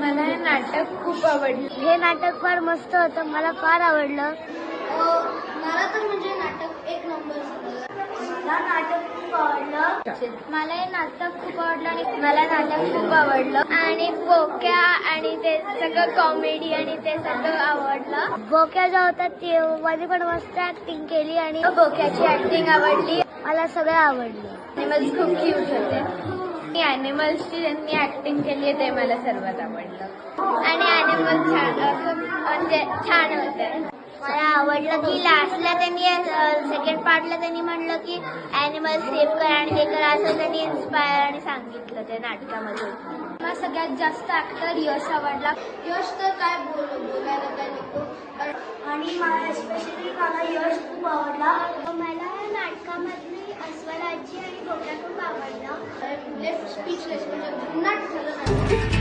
मला हे नाटक खूप आवडलं. हे नाटक फार मस्त होतं मला फार आवडलं. मला तर म्हणजे नाटक एक नंबर मला नाटक खूप आवडलं. मला हे नाटक खूप आवडलं आणि मला नाटक खूप आवडलं. आणि बोक्या आणि ते सगळं कॉमेडी आणि ते सगळं आवडलं. बोक्या जो होता ते मध्ये पण मस्त ऍक्टिंग केली आणि बोक्याची ऍक्टिंग आवडली. मला सगळं आवडलं. अॅनिमल्स खूप क्यूट होते. मी अॅनिमल्सची त्यांनी ऍक्टिंग केली आहे ते मला सर्वात आवडलं आणि अॅनिमल छान म्हणजे छान होते. मला आवडलं की लास्टला त्यांनी सेकंड पार्टला त्यांनी म्हणलं की अॅनिमल सेव्ह करा आणि हे करा असं त्यांनी इन्स्पायर आणि सांगितलं त्या नाटकामध्ये मला सगळ्यात जास्त ऍक्टर यश आवडला. यश तर काय बोल बोलायला काय नको. आणि मला स्पेशली मला यश खूप आवडला. मला आणि बोक्या खूप आवडलं लेफ्ट स्पीचलेस